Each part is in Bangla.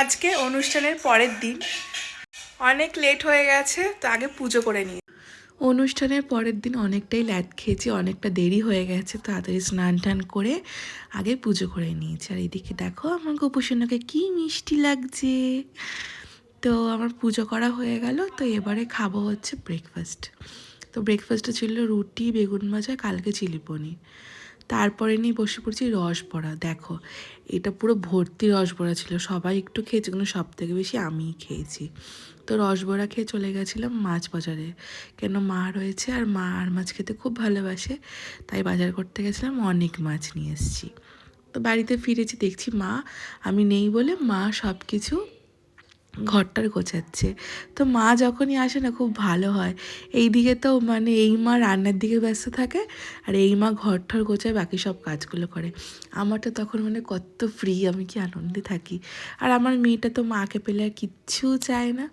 আজকে অনুষ্ঠানের পরের দিন। অনেক লেট হয়ে গেছে, তো আগে পুজো করে নিই। অনুষ্ঠানের পরের দিন অনেকটাই ল্যাট খেয়েছি, অনেকটা দেরি হয়ে গেছে, তাড়াতাড়ি স্নান টান করে আগে পুজো করে নিয়েছি। আর এদিকে দেখো আমার গোপুসোনাকে কি মিষ্টি লাগছে। তো আমার পুজো করা হয়ে গেল, তো এবারে খাব হচ্ছে ব্রেকফাস্ট তো ব্রেকফাস্টে ছিল রুটি, বেগুন ভাজা, কালকে চিলি পনির। তারপরে নিয়ে বসে পড়ছি রস বড়া। দেখো, এটা পুরো ভর্তি রস বড়া ছিল। সবাই একটু খেয়েছে, কিন্তু সব থেকে বেশি আমিই খেয়েছি। তো রস বড়া খেয়ে চলে গেছিলাম মাছ বাজারে। কেন মা রয়েছে আর মা আর মাছ খেতে খুব ভালোবাসে, তাই বাজার করতে গেছিলাম, অনেক মাছ নিয়ে এসেছি। তো বাড়িতে ফিরেছি, দেখছি মা, আমি নেই বলে মা সব কিছু ঘরটার গোছাচ্ছে। তো মা যখনই আসে না, খুব ভালো হয়। এই দিকে তো মানে এই মা রান্নার দিকে ব্যস্ত থাকে আর এই মা ঘরটার গোছায় বাকি সব কাজগুলো করে। আমারটা তখন মানে কত ফ্রি আমি কি আনন্দে থাকি। আর আমার মেয়েটা তো মাকে পেলে আর কিচ্ছু চায় না।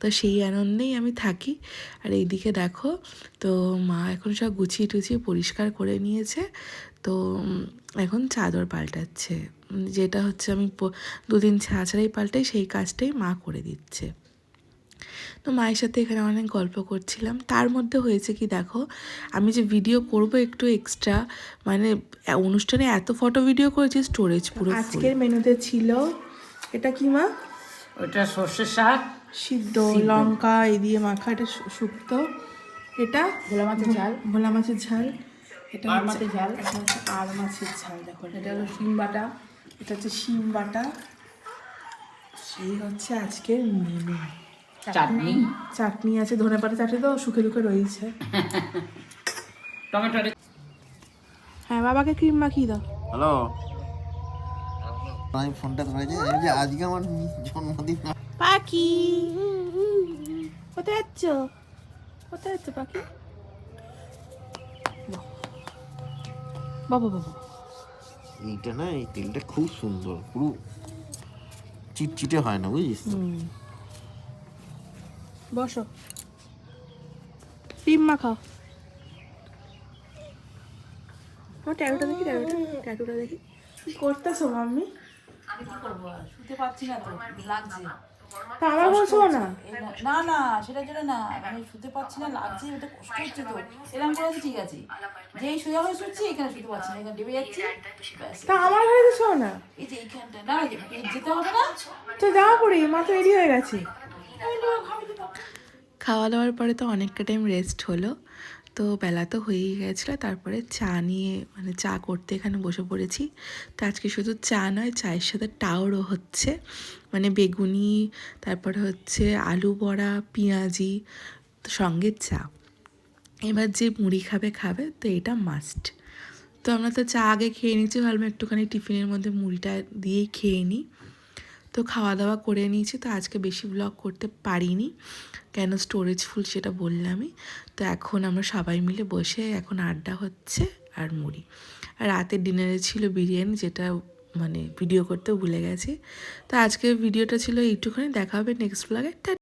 তো সেই আনন্দেই আমি থাকি। আর এইদিকে দেখো, তো মা এখন সব গুছিয়ে টুছিয়ে পরিষ্কার করে নিয়েছে। তো এখন চাদর পাল্টাচ্ছে। যেটা হচ্ছে আমি দুদিন ছাড়া ছাড়াই পাল্টাই সেই কাজটাই মা করে দিচ্ছে। তো মায়ের সাথে এখানে অনেক গল্প করছিলাম। তার মধ্যে হয়েছে কি দেখো আমি যে ভিডিও করব একটু এক্সট্রা মানে অনুষ্ঠানে এত ফটো ভিডিও করেছি স্টোরেজ পুরো আজকের মেনুতে ছিল এটা কি মা? ওটা সর্ষে শাক। সিদ্ধ লঙ্কা এই দিয়ে মাখা এটা শুক্তো। এটা ভোলা মাছের ঝাল। ভোলা মাছের ঝাল। এটা মাছের ঝাল। এটা হচ্ছে আর মাছের ঝাল দেখো। এটা হলো শিম বাটা। এটা হচ্ছে শিম বাটা। সেই হচ্ছে আজকের মেনু চাটনি? চাটনি আছে ধনে পাতা চাটনি তো সুখে দুঃখে রয়েছে। টমেটো হ্যাঁ বাবাকে ক্রিম মাখিয়ে দাও। হ্যালো। আমি ফোনটা ধরেছি এই যে আজকে আমার জন্মদিন। পাখি। কোথায় যাচ্ছ? কোথায় যাচ্ছ পাখি? বাবা বাবা। এইটা না এই তেলটা খুব সুন্দর পুরো চিটচিটে হয় না বুঝিস তো? বসো। ডিম মাখাও। আমার ট্যাটুটা দেখি ট্যাটুটা ট্যাটুটা দেখি। কি করতেছো মাম্মি? আমি কি করব? শুতে পারছি না তো লাগছে। তা আমার বলছো না। না- না সেটার জন্য না আমি শুতে পারছি না লাগছে ওটা কষ্ট হচ্ছে তো। এরকম করে ঠিক আছে। যেই সোজা হয়ে শুচ্ছি এখানে শুতে পারছি না এখানে ডেবে যাচ্ছি। তা আমার ঘরে তো শো না। এই যে এইখানটা না যেতে হবে না। তো যাওয়া পড়ি মা তো রেডি হয়ে গেছে। খাওয়া দাওয়ার পরে তো অনেকটা টাইম রেস্ট হলো। তো বেলা তো হয়েই গেছিল, তারপরে চা নিয়ে মানে চা করতে এখানে বসে পড়েছি। তো আজকে শুধু চা নয়, চায়ের সাথে টাওরও হচ্ছে। মানে বেগুনি, তারপরে হচ্ছে আলু বড়া, পেঁয়াজি সঙ্গে চা। এবার যে মুড়ি খাবে খাবে, তো এটা মাস্ট তো আমরা তো চা আগে খেয়ে নিচ্ছি, ভাবলাম একটুখানি টিফিনের মধ্যে মুড়িটা দিয়েই খেয়ে নিই। তো খাওয়া দাওয়া করে নিয়েছি, তো আজকে বেশি ব্লগ করতে পারিনি। কেন স্টোরেজ ফুল সেটা বললামই। তো এখন আমরা সবাই মিলে বসে এখন আড্ডা হচ্ছে আর মুড়ি। আর রাতের ডিনারে ছিল বিরিয়ানি, যেটা মানে ভিডিও করতে ভুলে গেছি। তো আজকে ভিডিওটা ছিল এইটুখানি, দেখা হবে নেক্সট ব্লগে